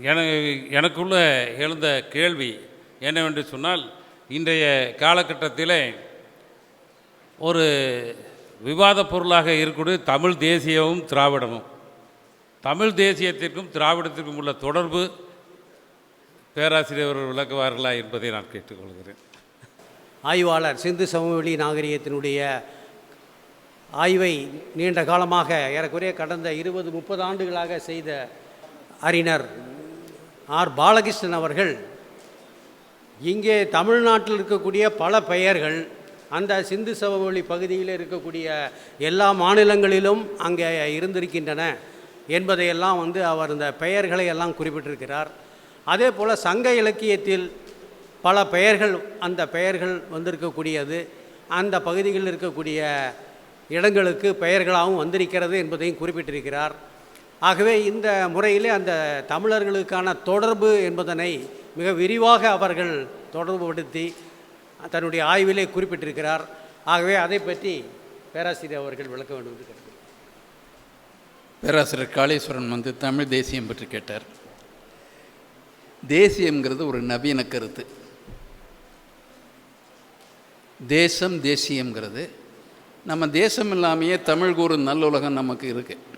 என எனக்குள்ள எழுந்த கேள்வி என்னவென்று சொன்னால் இன்றைய காலகட்டத்தில் ஒரு விவாத பொருளாக இருக்கக்கூடிய தமிழ் தேசியமும் திராவிடமும். தமிழ் தேசியத்திற்கும் திராவிடத்திற்கும் உள்ள தொடர்பு பேராசிரியர் விளக்குவார்களா என்பதை நான் கேட்டுக்கொள்கிறேன். ஆய்வாளர் சிந்து சமவெளி நாகரிகத்தினுடைய ஆய்வை நீண்ட காலமாக ஏறக்குறைய கடந்த இருபது முப்பது ஆண்டுகளாக செய்த அறிஞர் ஆர். பாலகிருஷ்ணன் அவர்கள். இங்கே தமிழ்நாட்டில் இருக்கக்கூடிய பல பெயர்கள் அந்த சிந்து சமவெளி பகுதியில் இருக்கக்கூடிய எல்லா மாநிலங்களிலும் அங்கே இருந்திருக்கின்றன என்பதையெல்லாம் வந்து அவர் இந்த பெயர்களை எல்லாம் குறிப்பிட்டிருக்கிறார். அதே போல் சங்க இலக்கியத்தில் பல பெயர்கள் அந்த பெயர்கள் வந்திருக்கக்கூடியது. அந்த பகுதிகளில் இருக்கக்கூடிய இடங்களுக்கு பெயர்களாகவும் வந்திருக்கிறது என்பதையும் குறிப்பிட்டிருக்கிறார். ஆகவே இந்த முறையிலே அந்த தமிழர்களுக்கான தொடர்பு என்பதனை மிக விரிவாக அவர்கள் தொடர்புபடுத்தி தன்னுடைய ஆய்விலே குறிப்பிட்டிருக்கிறார். ஆகவே அதை பற்றி பேராசிரியர் அவர்கள் விளக்க வேண்டும் என்று பேராசிரியர் காளீஸ்வரன் வந்து தமிழ் தேசியம் பற்றி கேட்டார். தேசியம்ங்கிறது ஒரு நவீன கருத்து. தேசம் தேசியம்ங்கிறது. நம்ம தேசம் இல்லாமையே தமிழ் கூறும் நல்லுலகம் நமக்கு இருக்குது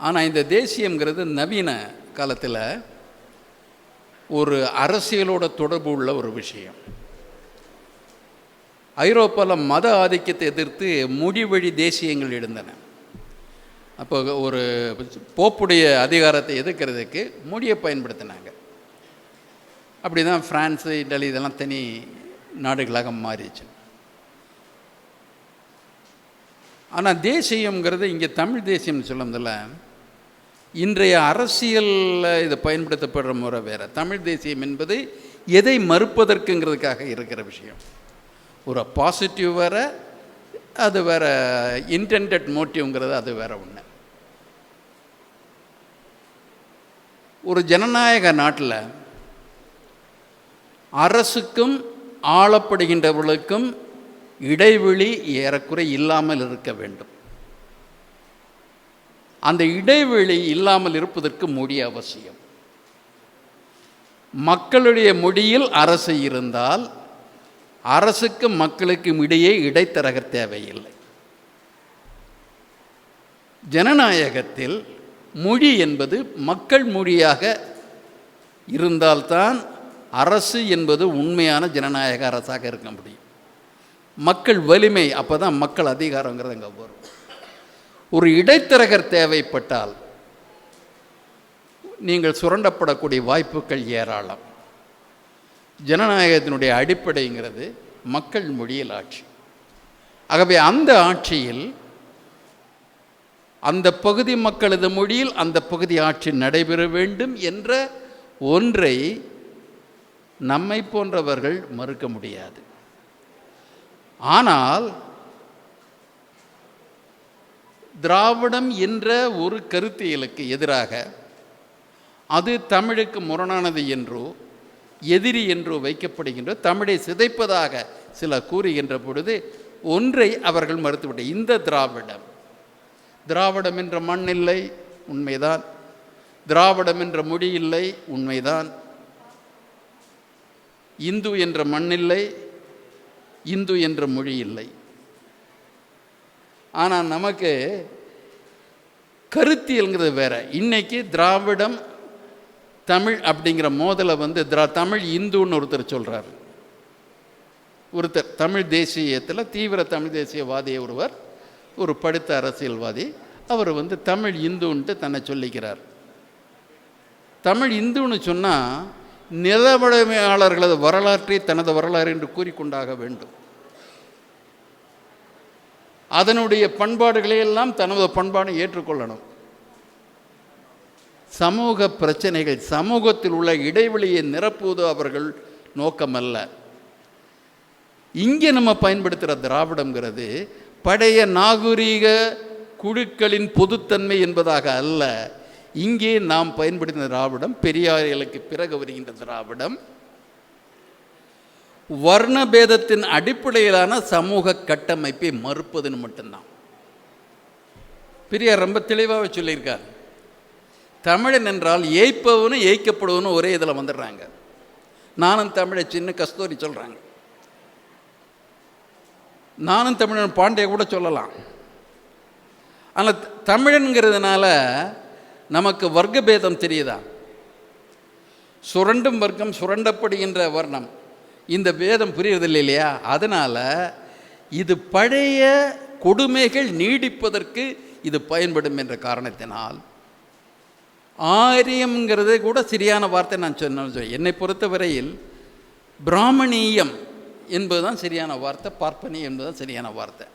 ஆனால் இந்த தேசியம்ங்கிறது நவீன காலத்தில் ஒரு அரசியலோட தொடர்பு உள்ள ஒரு விஷயம். ஐரோப்பாவில் மத ஆதிக்கத்தை எதிர்த்து மொழிவழி தேசியங்கள் எழுந்தன. அப்போ ஒரு போப்புடைய அதிகாரத்தை எதிர்க்கிறதுக்கு மொழியை பயன்படுத்தினாங்க. அப்படி தான் ஃப்ரான்ஸு இட்டலி இதெல்லாம் தனி நாடுகளாக மாறிச்சு. ஆனால் தேசியம்ங்கிறது இங்கே தமிழ் தேசியம்னு சொல்லுறதில்ல இன்றைய அரசியலில் இதை பயன்படுத்தப்படுற முறை வேறு. தமிழ் தேசியம் என்பது எதை மறுப்பதற்குங்கிறதுக்காக இருக்கிற விஷயம். ஒரு பாசிட்டிவ் வேறு அது வேற இன்டென்டட் மோட்டிவ்ங்கிறது அது வேற ஒன்று ஒரு ஜனநாயக நாட்டில் அரசுக்கும் ஆளப்படுகின்றவர்களுக்கும் இடைவெளி ஏறக்குறை இல்லாமல் இருக்க வேண்டும். அந்த இடைவெளி இல்லாமல் இருப்பதற்கு மொழி அவசியம். மக்களுடைய மொழியில் அரசு இருந்தால் அரசுக்கும் மக்களுக்கும் இடையே இடைத்தரக தேவையில்லை. ஜனநாயகத்தில் மொழி என்பது மக்கள் மொழியாக இருந்தால்தான் அரசு என்பது உண்மையான ஜனநாயக அரசாக இருக்க முடியும். மக்கள் வலிமை அப்போ தான் மக்கள் அதிகாரங்கிறது அங்கே வரும். ஒரு இடைத்தரகர் தேவைப்பட்டால் நீங்கள் சுரண்டப்படக்கூடிய வாய்ப்புகள் ஏராளம். ஜனநாயகத்தினுடைய அடிப்படைங்கிறது மக்கள் மொழியில் ஆட்சி. ஆகவே அந்த ஆட்சியில் அந்த பகுதி மக்களது மொழியில் அந்த பகுதி ஆட்சி நடைபெற வேண்டும் என்ற ஒன்றை நம்மை போன்றவர்கள் மறுக்க முடியாது. ஆனால் திராவிடம் என்ற ஒரு கருத்தியலுக்கு எதிராக அது தமிழுக்கு முரணானது என்றோ எதிரி என்றோ வைக்கப்படுகின்ற தமிழை சிதைப்பதாக சில கூறுகின்ற பொழுது ஒன்றை அவர்கள் மறுத்துவிட்ட இந்த திராவிடம். திராவிடம் என்ற மண் இல்லை உண்மைதான். திராவிடம் என்ற மொழி இல்லை உண்மைதான். இந்து என்ற மண் இல்லை இந்து என்ற மொழி இல்லை. ஆனால் நமக்கு கருத்தியல்ங்கிறது வேறு. இன்னைக்கு திராவிடம் தமிழ் அப்படிங்கிற மோதலை வந்து திரா தமிழ் இந்துன்னு ஒருத்தர் சொல்கிறார் ஒருத்தர் தமிழ் தேசியத்தில் தீவிர தமிழ் தேசியவாதியை ஒருவர் ஒரு படித்த அரசியல்வாதி அவர் வந்து தமிழ் இந்துன்ட்டு தன்னை சொல்லிக்கிறார். தமிழ் இந்துன்னு சொன்னால் நிலவடமையாளர்களது வரலாற்றை தனது வரலாறு என்று கூறிக்கொண்டாக வேண்டும். அதனுடைய பண்பாடுகளை எல்லாம் தனது பண்பாடை ஏற்றுக்கொள்ளணும். சமூக பிரச்சனைகள் சமூகத்தில் உள்ள இடைவெளியை நிரப்புவது அவர்கள் நோக்கமல்ல. இங்கே நம்ம பயன்படுத்துகிற திராவிடங்கிறது பழைய நாகரீக குழுக்களின் பொதுத்தன்மை என்பதாக அல்ல. இங்கே நாம் பயன்படுத்தின திராவிடம் பெரியார்களுக்கு பிறகு வருகின்ற திராவிடம் வர்ணபேதத்தின் அடிப்படையிலான சமூக கட்டமைப்பை மறுப்பதுன்னு மட்டும்தான். பெரியார் ரொம்ப தெளிவாக சொல்லியிருக்கார். தமிழன் என்றால் ஏய்ப்பவனும் ஏய்க்கப்படுவனும் ஒரே இதில் வந்துடுறாங்க. நானும் தமிழை சின்ன கஸ்தூரி சொல்கிறாங்க நானும் தமிழன் பாண்டிய கூட சொல்லலாம். ஆனால் தமிழன்கிறதுனால நமக்கு வர்க்க பேதம் தெரியுதா? சுரண்டும் வர்க்கம் சுரண்டப்படுகின்ற வர்ணம். இந்த வேதம் புரியறதில்லை இல்லையா? அதனால் இது பழைய கொடுமைகள் நீடிப்பதற்கு இது பயன்படும் என்ற காரணத்தினால் ஆரியம்ங்கிறது கூட சரியான வார்த்தை நான் சொன்ன என்னை பொறுத்தவரையில் பிராமணியம் என்பது தான் சரியான வார்த்தை பார்ப்பனியம் என்பதுதான் சரியான வார்த்தை.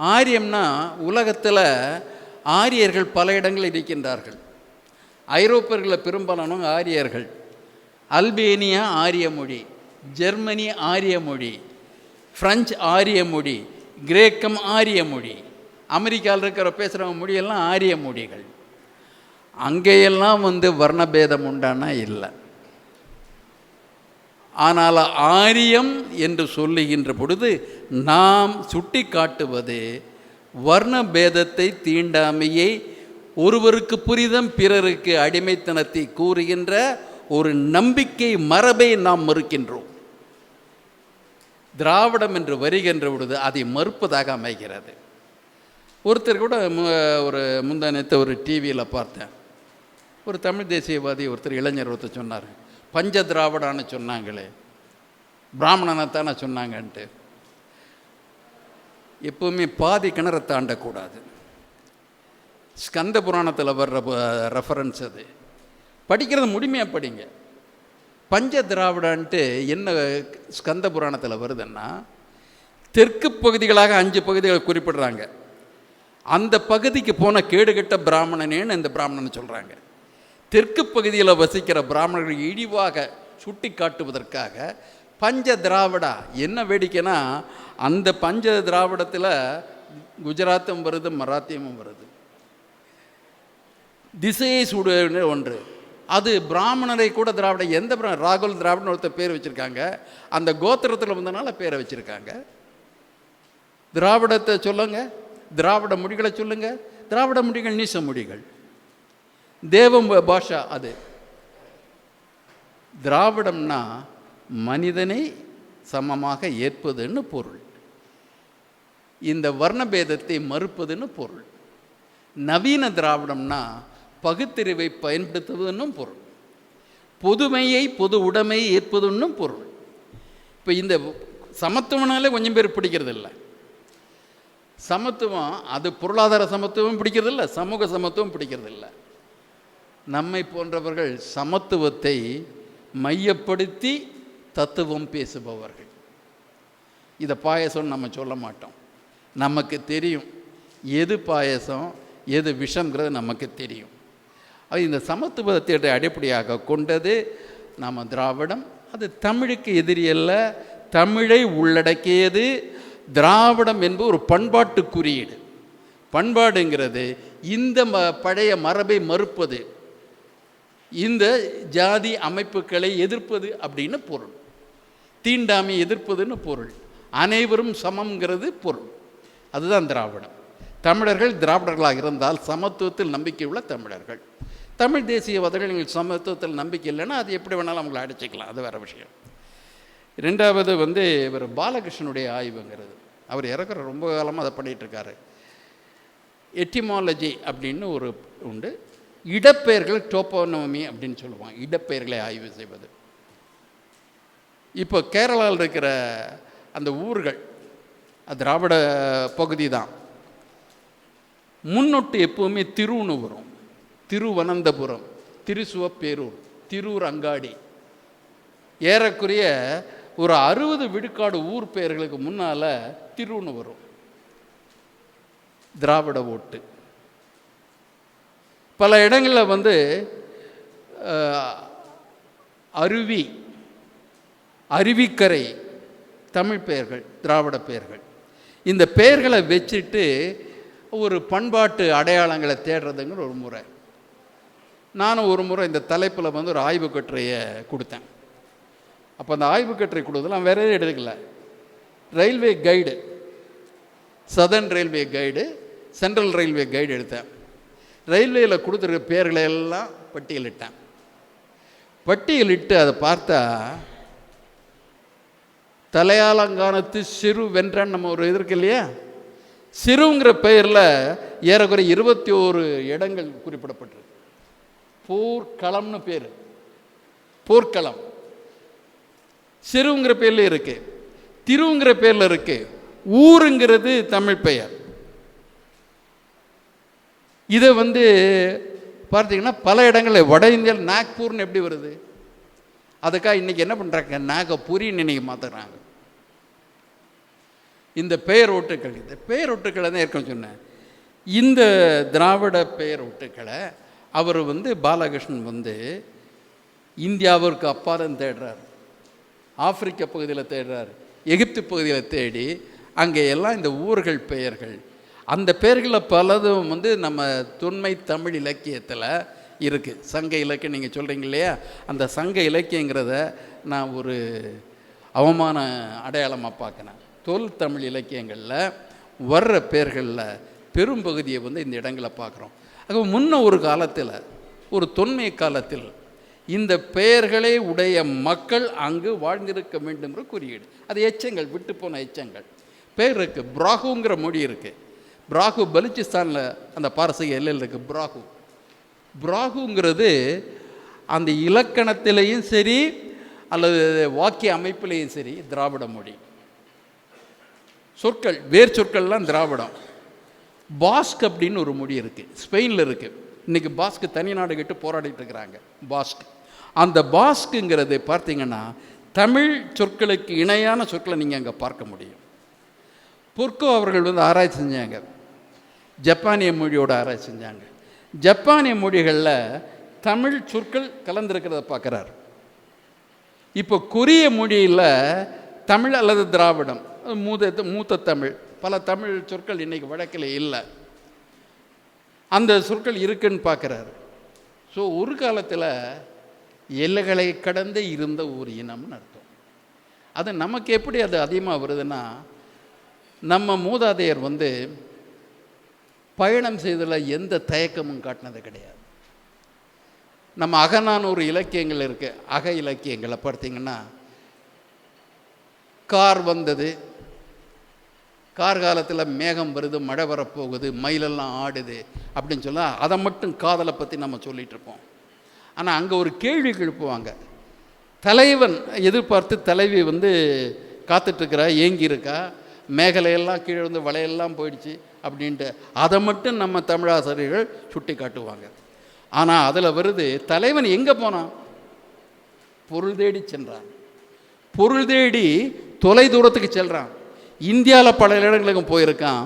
ஆரியம்னா உலகத்தில் ஆரியர்கள் பல இடங்களில் இருக்கின்றார்கள். ஐரோப்பியர்களில் பெரும்பாலானவங்க ஆரியர்கள். அல்பேனியா ஆரிய மொழி. ஜெர்மனி ஆரிய மொழி பிரெஞ்சு ஆரிய மொழி கிரேக்கம் ஆரிய மொழி. அமெரிக்காவில் இருக்கிற பேசுகிறவங்க மொழியெல்லாம் ஆரிய மொழிகள். அங்கேயெல்லாம் வந்து வர்ணபேதம் உண்டானா இல்லை. ஆனால் ஆரியம் என்று சொல்லுகின்ற பொழுது நாம் சுட்டி காட்டுவது வர்ண பேதத்தை தீண்டாமையை ஒருவருக்கு புரிதம் பிறருக்கு அடிமைத்தனத்தை கூறுகின்ற ஒரு நம்பிக்கை மரபை நாம் மறுக்கின்றோம். திராவிடம் என்று வருகின்ற பொழுது அதை மறுப்பதாக அமைகிறது. ஒருத்தர் கூட மு- ஒரு முந்தானத்தை ஒரு டிவியில் பார்த்தேன். ஒரு தமிழ் தேசியவாதி ஒருத்தர் இளைஞர் ஒருத்தர் சொன்னார். பஞ்ச திராவிடான்னு சொன்னாங்களே. பிராமணனை தானே சொன்னாங்கன்ட்டு. எப்பவுமே பாதி கிணற தாண்டக்கூடாது. ஸ்கந்த புராணத்தில் வர்ற ரெஃபரன்ஸ் அது. படிக்கிறது முழுமையாக படிங்க. பஞ்ச திராவிடான்ட்டு என்ன ஸ்கந்த புராணத்தில் வருதுன்னா தெற்கு பகுதிகளாக அஞ்சு பகுதிகள் குறிப்பிடுறாங்க. அந்த பகுதிக்கு போன கேடுகட்ட பிராமணனேன்னு இந்த பிராமணன் சொல்கிறாங்க தெற்கு பகுதியில் வசிக்கிற பிராமணர்கள் இழிவாக சுட்டி காட்டுவதற்காக பஞ்ச திராவிடா என்ன வேடிக்கைனா அந்த பஞ்ச திராவிடத்தில் குஜராத்தும் வருது மராத்தியமும் வருது. திசையை சுடுன்னு ஒன்று. அது பிராமணரை கூட திராவிட எந்த ராகுல் திராவிடன் ஒருத்தர் பேர் வச்சுருக்காங்க. அந்த கோத்திரத்தில் வந்தனால பேரை வச்சுருக்காங்க. திராவிடத்தை சொல்லுங்க திராவிட மொழிகளை சொல்லுங்க திராவிட மொழிகள் நீச மொழிகள். தேவம் பாஷா அது. திராவிடம்னா மனிதனை சமமாக ஏற்பதுன்னு பொருள். இந்த வர்ணபேதத்தை மறுப்பதுன்னு பொருள். நவீன திராவிடம்னா பகுத்தறிவை பயன்படுத்துவதுன்னும் பொருள். பொதுமையை பொது உடைமையை ஏற்பதுன்னும் பொருள். இப்போ இந்த சமத்துவனாலே கொஞ்சம் பேர் பிடிக்கிறது இல்லை சமத்துவம் அது பொருளாதார சமத்துவம் பிடிக்கிறது இல்லை சமூக சமத்துவம் பிடிக்கிறது இல்லை நம்மை போன்றவர்கள் சமத்துவத்தை மையப்படுத்தி தத்துவம் பேசுபவர்கள். இதை பாயசம்னு நம்ம சொல்ல மாட்டோம். நமக்கு தெரியும். எது பாயசம் எது விஷம்ங்கிறது நமக்கு தெரியும். இந்த சமத்துவத்தை அடிப்படையாக கொண்டது. நாம் திராவிடம் அது தமிழுக்கு எதிரியல்ல தமிழை உள்ளடக்கியது. திராவிடம் என்பது ஒரு பண்பாட்டு குறியீடு. பண்பாடுங்கிறது இந்த ம பழைய மரபை மறுப்பது. இந்த ஜாதி அமைப்புகளை எதிர்ப்பது அப்படின்னு பொருள். தீண்டாமை எதிர்ப்பதுன்னு பொருள். அனைவரும் சமம்ங்கிறது பொருள். அதுதான் திராவிடம். தமிழர்கள் திராவிடர்களாக இருந்தால் சமத்துவத்தில் நம்பிக்கை உள்ள தமிழர்கள். தமிழ் தேசியவாதிகள் நீங்கள் சமத்துவத்தில் நம்பிக்கை இல்லைன்னா அது எப்படி வேணாலும் அவங்கள அடிச்சிக்கலாம். அது வேறு விஷயம். ரெண்டாவது வந்து இவர் பாலகிருஷ்ணனுடைய ஆய்வுங்கிறது. அவர் இறக்குற ரொம்ப காலமாக அதை பண்ணிகிட்ருக்காரு எட்டிமாலஜி அப்படின்னு ஒரு உண்டு. இடப்பெயர்கள் டோப்போனமி அப்படின்னு சொல்லுவாங்க. இடப்பெயர்களை ஆய்வு செய்வது. இப்போ கேரளாவில் இருக்கிற அந்த ஊர்கள் அது திராவிட பகுதி தான். முன்னொட்டு எப்போவுமே திருன்னு வரும். திருவனந்தபுரம் திருசுவப்பேரூர் திருவூர் அங்காடி ஏறக்குறைய ஒரு அறுபது விழுக்காடு ஊர் பெயர்களுக்கு முன்னால் திருன்னு வரும். திராவிட ஓட்டு. பல இடங்களில் வந்து அருவி அருவிக்கரை தமிழ் பெயர்கள் திராவிட பெயர்கள். இந்த பெயர்களை வச்சுட்டு ஒரு பண்பாட்டு அடையாளங்களை தேடுறதுங்கிற ஒரு முறை. நானும் ஒரு முறை இந்த தலைப்பில் வந்து ஒரு ஆய்வு கட்டுரையை கொடுத்தேன். அப்போ அந்த ஆய்வு கட்டுரை கொடுத்தது நான் வேற எடுக்கல. Railway guide southern railway guide central railway guide எடுத்தேன். ரயில்வேயில் கொடுத்துருக்க பேர்களை எல்லாம் பட்டியலிட்டேன். பட்டியலிட்டு அதை பார்த்தா தலையாலங்கானத்து சிறு வென்றான் நம்ம ஒரு இது இருக்கு இல்லையா? சிறுங்கிற பெயரில் ஏறக்குறைய இருபத்தி ஓரு இடங்கள் குறிப்பிடப்பட்டிருக்கு. போர்க்களம்னு பேர். போர்க்களம் சிறுங்கிற பேரில் இருக்கு. திருங்கிற பேரில் இருக்கு. ஊருங்கிறது தமிழ் பெயர். இதை வந்து பார்த்தீங்கன்னா பல இடங்களில் வட இந்தியாவில் நாக்பூர்னு எப்படி வருது? அதுக்காக இன்றைக்கி என்ன பண்ணுறாங்க நாகபூரின்னு இன்றைக்கி மாற்றுறாங்க இந்த பெயர் ஒட்டுக்கள் இந்த பெயர் ஒட்டுக்களை தான் ஏற்கனவே சொன்னேன். இந்த திராவிட பெயர் ஒட்டுக்களை அவர் வந்து பாலகிருஷ்ணன் வந்து இந்தியாவிற்கு அப்பாலும் தேடுறார். ஆப்பிரிக்க பகுதியில் தேடுறார். எகிப்து பகுதியில் தேடி அங்கே எல்லாம் இந்த ஊர்கள் பெயர்கள். அந்த பெயர்களில் பலதும் வந்து நம்ம தொன்மை தமிழ் இலக்கியத்தில் இருக்குது சங்க இலக்கியம் நீங்கள் சொல்கிறீங்க இல்லையா? அந்த சங்க இலக்கியங்கிறத நான் ஒரு அவமான அடையாளமாக பார்க்குறேன். தொல் தமிழ் இலக்கியங்களில் வர்ற பெயர்களில் பெரும்பகுதியை வந்து இந்த இடங்களை பார்க்குறோம். ஆக முன்ன ஒரு காலத்தில் ஒரு தொன்மை காலத்தில் இந்த பெயர்களை உடைய மக்கள் அங்கு வாழ்ந்திருக்க வேண்டும் என்ற குறியீடு. அது எச்சங்கள் விட்டு போன எச்சங்கள். பேர் இருக்குது பிராகுங்கிற மொழி இருக்குது பிராகு பலுச்சிஸ்தானில் அந்த பாரசீக எல்லையில் இருக்குது பிராகு. பிராகுங்கிறது அந்த இலக்கணத்திலையும் சரி அல்லது வாக்கிய அமைப்பிலையும் சரி திராவிட மொழி. சொற்கள் வேர் சொற்கள்லாம் திராவிடம். பாஸ்க் அப்படின்னு ஒரு மொழி இருக்குது ஸ்பெயினில் இருக்குது இன்றைக்கி பாஸ்க்கு தனி நாடு கிட்ட போராடிட்டு இருக்கிறாங்க. பாஸ்க். அந்த பாஸ்க்குங்கிறது பார்த்தீங்கன்னா தமிழ் சொற்களுக்கு இணையான சொற்களை நீங்கள் அங்கே பார்க்க முடியும். பொற்கோ அவர்கள் வந்து ஆராய்ச்சி செஞ்சாங்க. ஜப்பானிய மொழியோட ஆராய்ச்சி செஞ்சாங்க. ஜப்பானிய மொழிகளில் தமிழ் சொற்கள் கலந்துருக்கிறத பார்க்குறாரு. இப்போ கொரிய மொழியில் தமிழ் அல்லது திராவிடம் மூத்த மூத்த தமிழ். பல தமிழ் சொற்கள் இன்றைக்கி வழக்கில் இல்லை. அந்த சொற்கள் இருக்குன்னு பார்க்குறாரு. ஸோ ஒரு காலத்தில் எல்லைகளை கடந்து இருந்த ஒரு இனம்னு அர்த்தம். அது நமக்கு எப்படி அது அதிகமாக வருதுன்னா நம்ம மூதாதையர் வந்து பயணம் செய்ததில் எந்த தயக்கமும் காட்டினது கிடையாது. நம்ம அகநானூறு இலக்கியங்கள் இருக்குது அக இலக்கியங்களை பார்த்தீங்கன்னா கார் வந்தது கார் காலத்தில் மேகம் வருது மழை வரப்போகுது மயிலெல்லாம் ஆடுது அப்படின்னு சொன்னால் அதை மட்டும் காதலை பற்றி நம்ம சொல்லிகிட்ருப்போம் இருப்போம். ஆனால் அங்கே ஒரு கேள்வி எழுப்புவாங்க தலைவன் எதிர்பார்த்து தலைவி வந்து காத்துட்ருக்கிறா ஏங்கி இருக்கா மேகலையெல்லாம் கீழே வந்து வலையெல்லாம் போயிடுச்சு அப்படின்ட்டு அதை மட்டும் நம்ம தமிழாசிரியர்கள் சுட்டி காட்டுவாங்க ஆனால் அதில் வருது தலைவன் எங்கே போனான்? பொருள் தேடி சென்றான். பொருள் தேடி தொலை தூரத்துக்கு செல்றான். இந்தியாவில் பல இடங்களுக்கும் போயிருக்கான்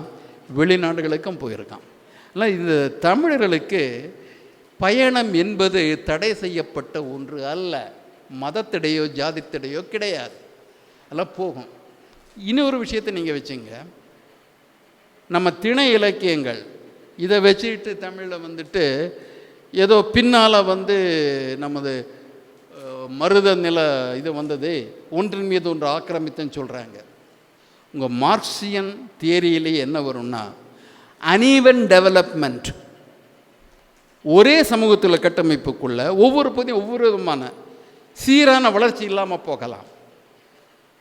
வெளிநாடுகளுக்கும் போயிருக்கான். ஆனால் இந்த தமிழர்களுக்கு பயணம் என்பது தடை செய்யப்பட்ட ஒன்று அல்ல. மதத்திடையோ ஜாதித்திடையோ கிடையாது. அதெல்லாம் போகும். இன்னொரு விஷயத்தை நீங்கள் வச்சுங்க. நம்ம திணை இலக்கியங்கள் இதை வச்சுக்கிட்டு தமிழில் வந்துட்டு ஏதோ பின்னால் வந்து நமது மருத நில இது வந்தது ஒன்றின் மீது ஒன்று ஆக்கிரமித்தன்னு சொல்கிறாங்க உங்கள் மார்க்சியன் தியரியிலேயே என்ன வரும்னா அனீவன் டெவலப்மெண்ட் ஒரே சமூகத்தில் கட்டமைப்புக்குள்ளே ஒவ்வொரு பகுதியும் ஒவ்வொரு விதமான சீரான வளர்ச்சி இல்லாமல் போகலாம்.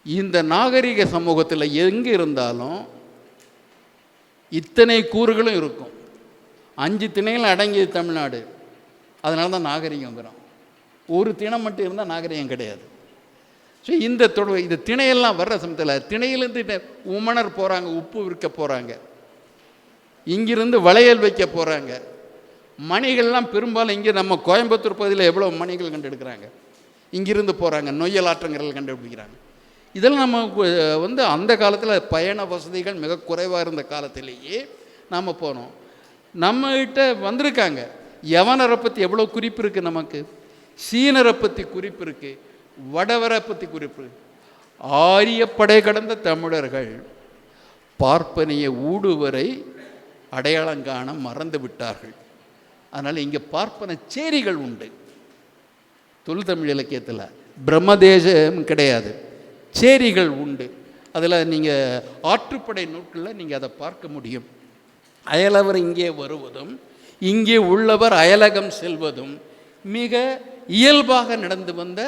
இந்த நாகரிக சமூகத்தில் எங்கே இருந்தாலும் இத்தனை கூறுகளும் இருக்கும். அஞ்சு திணைகள் அடங்கியது தமிழ்நாடு. அதனால தான் நாகரிகம் வரும் ஒரு திணம் மட்டும் இருந்தால் நாகரிகம் கிடையாது. ஸோ இந்த தொடர் இந்த திணையெல்லாம் வர்ற சமயத்தில் திணையிலேருந்து உமணர் போகிறாங்க உப்பு விற்க போகிறாங்க இங்கிருந்து வளையல் வைக்க போகிறாங்க மணிகள்லாம் பெரும்பாலும் இங்கே நம்ம கோயம்புத்தூர் பகுதியில் எவ்வளோ மணிகள் கண்டெடுக்கிறாங்க? இங்கிருந்து போகிறாங்க நொய்யல் ஆற்றங்கரையில் கண்டுபிடிக்கிறாங்க. இதெல்லாம் நம்ம வந்து அந்த காலத்தில் பயண வசதிகள் மிக குறைவாக இருந்த காலத்திலேயே நாம் போனோம். நம்மகிட்ட வந்திருக்காங்க. யவனரை பற்றி எவ்வளோ குறிப்பு இருக்குது நமக்கு? சீனரை பற்றி குறிப்பு இருக்குது வடவரை பற்றி குறிப்பு. ஆரியப்படை கடந்த தமிழர்கள் பார்ப்பனிய ஊடுவரை அடையாளம் காண மறந்து விட்டார்கள். அதனால் இங்கே பார்ப்பன சேரிகள் உண்டு. தொல்தமிழ் இலக்கியத்தில் பிரம்மதேசம் கிடையாது. சேரிகள் உண்டு. அதில் நீங்கள் ஆற்றுப்படை நூட்களில் நீங்கள் அதை பார்க்க முடியும். அயலவர் இங்கே வருவதும் இங்கே உள்ளவர் அயலகம் செல்வதும் மிக இயல்பாக நடந்து வந்த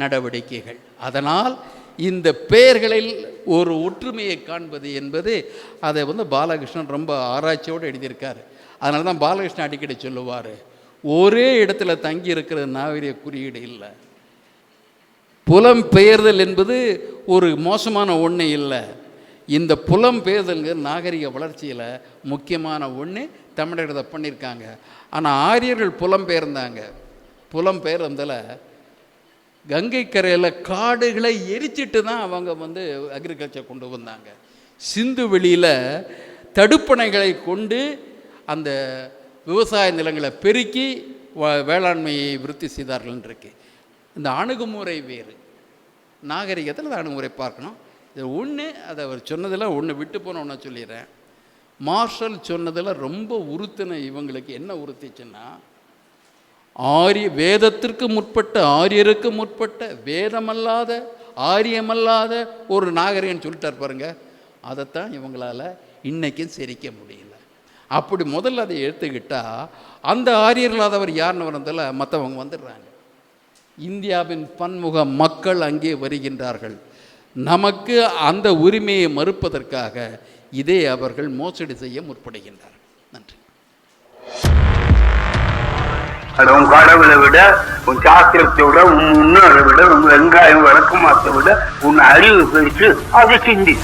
நடவடிக்கைகள். அதனால் இந்த பெயர்களில் ஒரு ஒற்றுமையை காண்பது என்பது அதை வந்து பாலகிருஷ்ணன் ரொம்ப ஆராய்ச்சியோடு எழுதியிருக்காரு. அதனால தான் பாலகிருஷ்ணன் அடிக்கடி சொல்லுவார் ஒரே இடத்துல தங்கி இருக்கிற நாகரிக குறியீடு இல்லை. புலம்பெயர்தல் என்பது ஒரு மோசமான ஒன்று இல்லை. இந்த புலம்பெயர்தல்ங்கிற நாகரிக வளர்ச்சியில் முக்கியமான ஒன்று தமிழர்கள் பண்ணியிருக்காங்க. ஆனால் ஆரியர்கள் புலம்பெயர்ந்தாங்க புலம்பெயர்ந்ததில் கங்கை கரையில் காடுகளை எரிச்சிட்டு தான் அவங்க வந்து அக்ரிகல்ச்சர் கொண்டு வந்தாங்க. சிந்து வெளியில் தடுப்பணைகளை கொண்டு அந்த விவசாய நிலங்களை பெருக்கி வ- வேளாண்மையை விருத்தி செய்தார்கள் இருக்கு. இந்த அணுகுமுறை வேறு. நாகரிகத்தில் அந்த அணுகுமுறை பார்க்கணும். இது ஒன்று அதை அவர் சொன்னதில் ஒன்று விட்டு போனோன்னு சொல்லிடுறேன். மார்ஷல் சொன்னதில் ரொம்ப உறுத்தின இவங்களுக்கு என்ன உறுத்திச்சுன்னா ஆரிய வேதத்திற்கு முற்பட்ட ஆரியருக்கு முற்பட்ட வேதமல்லாத ஆரியமல்லாத ஒரு நாகரிகன் சொல்லிட்டார் பாருங்க. அதைத்தான் இவங்களால் இன்றைக்கும் சிரிக்க முடியல. அப்படி முதல்ல அதை எடுத்துக்கிட்டால் அந்த ஆரியர்களாதவர் யாருன்னு வரதில் மற்றவங்க வந்துடுறாங்க. இந்தியாவின் பன்முக மக்கள் அங்கே வருகின்றார்கள். நமக்கு அந்த உரிமையை மறுப்பதற்காக இதே அவர்கள் மோசடி செய்ய முற்படுகின்றார்கள். உன் கடவுளை விட உன் சாஸ்திரத்தை விட உன் முன்னோரை விட உன் வெங்காயம் விளக்கமாத்தை விட உன் அறிவு பெருசு அதை சிந்தி